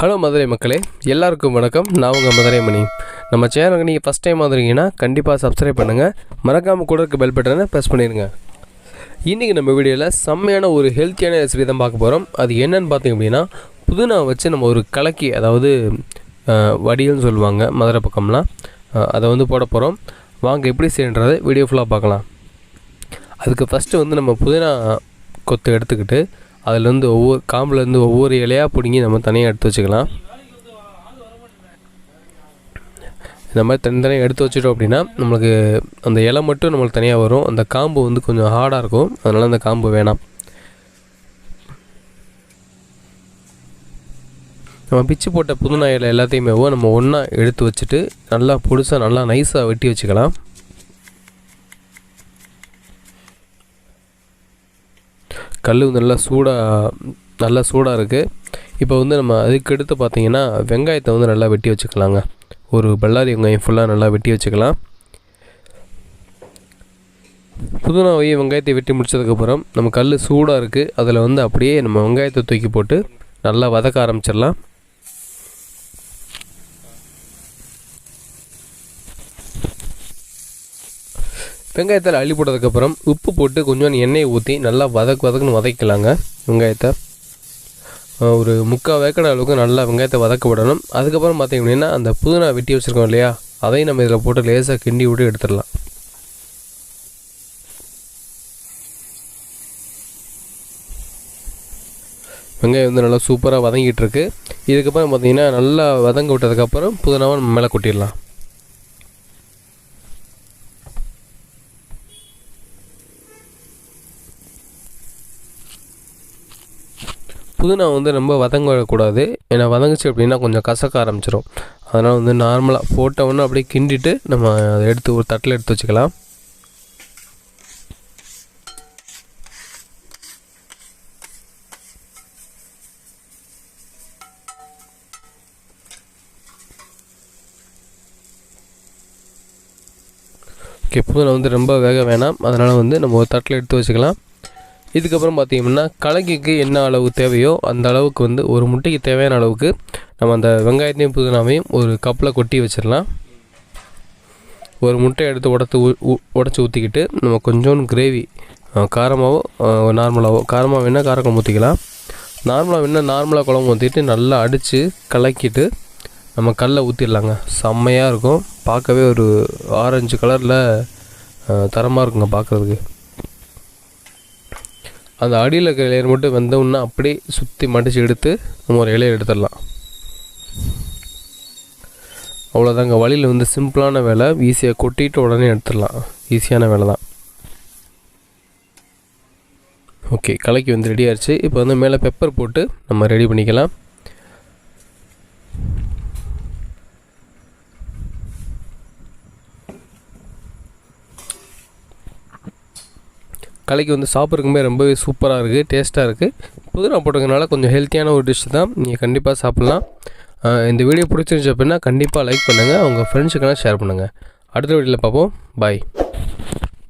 Hello Madurai மக்களே. எல்லாருக்கும் வணக்கம். நான் உங்கள் மதுரை மணி நம்ம சேனலுக்கு நீங்கள் ஃபஸ்ட் டைம் வந்துருக்கீங்கன்னா கண்டிப்பாக சப்ஸ்கிரைப் பண்ணுங்கள் மறக்காமல் கூட இருக்க பெல் பட்டனை ப்ரெஸ் பண்ணிடுங்க இன்றைக்கி நம்ம வீடியோவில் செம்மையான ஒரு ஹெல்த்தியான ரெசிபி தான் பார்க்க போகிறோம் அது என்னன்னு பார்த்தீங்க அப்படின்னா புதினா வச்சு நம்ம ஒரு கலக்கி அதாவது வடியல்னு சொல்லுவாங்க மதுரை பக்கம்லாம். அதை வந்து போட போகிறோம் வாங்க எப்படி செய்யன்றதை வீடியோ ஃபுல்லாக பார்க்கலாம். அதுக்கு ஃபஸ்ட்டு வந்து நம்ம புதினா கொத்து எடுத்துக்கிட்டு அதுலேருந்து ஒவ்வொரு காம்புலேருந்து ஒவ்வொரு இலையாக பிடுங்கி நம்ம தனியாக எடுத்து வச்சுக்கலாம். இந்த மாதிரி தனித்தனியாக எடுத்து வச்சுட்டோம் அப்படின்னா நம்மளுக்கு அந்த இலை மட்டும் நம்மளுக்கு தனியாக வரும். அந்த காம்பு வந்து கொஞ்சம் ஹார்டாக இருக்கும். அதனால் அந்த காம்பு வேணாம். நம்ம பிச்சு போட்ட புதுநாயில் இலை எல்லாத்தையுமே நம்ம ஒன்றா எடுத்து வச்சுட்டு நல்லா பொடிசாக நல்லா நைஸாக வெட்டி வச்சுக்கலாம். கல் வந்து நல்லா சூடாக நல்லா சூடாக இருக்குது இப்போ வந்து நம்ம அதுக்கு அடுத்து பார்த்தீங்கன்னா வெங்காயத்தை வந்து நல்லா வெட்டி வச்சுக்கலாங்க. ஒரு பல்லாரி வெங்காயம் ஃபுல்லாக நல்லா வெட்டி வச்சுக்கலாம். புதுனாவையும் வெங்காயத்தை வெட்டி முடிச்சதுக்கப்புறம் நம்ம கல் சூடாக இருக்குது அதில் வந்து அப்படியே நம்ம வெங்காயத்தை தூக்கி போட்டு நல்லா வதக்க ஆரம்பிச்சிடலாம். வெங்காயத்தில் அள்ளி போட்டதுக்கப்புறம் உப்பு போட்டு கொஞ்சம் எண்ணெயை ஊற்றி நல்லா வதக்கு வதக்குன்னு வதக்கலாங்க. வெங்காயத்தை. ஒரு முக்கால் வேக்கட அளவுக்கு நல்லா வெங்காயத்தை வதக்க விடணும். அதுக்கப்புறம் பார்த்திங்க அப்படின்னா அந்த புதினா வெட்டி வச்சுருக்கோம் இல்லையா? அதையும் நம்ம இதில் போட்டு லேசாக கிண்டி விட்டு எடுத்துடலாம். வெங்காயம் வந்து நல்லா சூப்பராக வதங்கிட்டு இருக்கு. இதுக்கப்புறம் பார்த்தீங்கன்னா நல்லா வதங்க விட்டதுக்கப்புறம் புதினாவை நம்ம மேலே கொட்டிடலாம். புதினா வந்து ரொம்ப வதங்க விடக்கூடாது ஏன்னா வதங்குச்சு அப்படின்னா கொஞ்சம் கசக்க ஆரம்பிச்சிடும் அதனால் வந்து நார்மலாக போட்டவொன்னே அப்படியே கிண்டிட்டு நம்ம அதை எடுத்து ஒரு தட்டில் எடுத்து வச்சுக்கலாம். ஓகே புதினா வந்து ரொம்ப வேக வேணாம். அதனால் வந்து நம்ம ஒரு தட்டில் எடுத்து வச்சுக்கலாம். இதுக்கப்புறம் பார்த்தீங்கன்னா கலக்கிக்கு என்ன அளவு தேவையோ அந்த அளவுக்கு வந்து ஒரு முட்டைக்கு தேவையான அளவுக்கு நம்ம அந்த வெங்காயத்தையும் புதினாவையும் ஒரு கப்பில் கொட்டி வச்சிடலாம். ஒரு முட்டை எடுத்து உடத்து உடச்சி ஊற்றிக்கிட்டு நம்ம கொஞ்சோண்டு கிரேவி காரமாகவோ நார்மலாகவோ காரமாக வேணால் காரக்குழம்பு ஊற்றிக்கலாம் நார்மலாக வேணால் நார்மலாக குழம்பு ஊற்றிட்டு நல்லா அடித்து கலக்கிட்டு நம்ம கல்லை ஊற்றிடலாங்க செம்மையாக இருக்கும். பார்க்கவே ஒரு ஆரஞ்சு கலரில் தரமாக இருக்குங்க பார்க்குறதுக்கு. அந்த அடியில் இருக்கிற இலையை மட்டும் வெந்தோம்னா அப்படியே சுற்றி மடித்து எடுத்து நம்ம ஒரு இலையை எடுத்துடலாம். அவ்வளோதாங்க வழியில் வந்து சிம்பிளான வேலை. ஈஸியாக கொட்டிட்டு உடனே எடுத்துடலாம். ஈஸியான வேலை தான் ஓகே கலக்கி வந்து ரெடி ஆயிடுச்சு இப்போ வந்து மேலே பெப்பர் போட்டு நம்ம ரெடி பண்ணிக்கலாம். கலைக்கு வந்து சாப்பிட்றதுக்குமே ரொம்பவே சூப்பராக இருக்குது டேஸ்ட்டாக இருக்குது புதினா போட்டதுனால கொஞ்சம் ஹெல்த்தியான ஒரு டிஷ் தான். நீங்கள் கண்டிப்பாக சாப்பிட்லாம். இந்த வீடியோ பிடிச்சிருந்துச்சு அப்படின்னா கண்டிப்பாக லைக் பண்ணுங்கள் உங்கள் ஃப்ரெண்ட்ஸுக்கெல்லாம் ஷேர் பண்ணுங்கள் அடுத்த வீடியோவில் பார்ப்போம். பாய்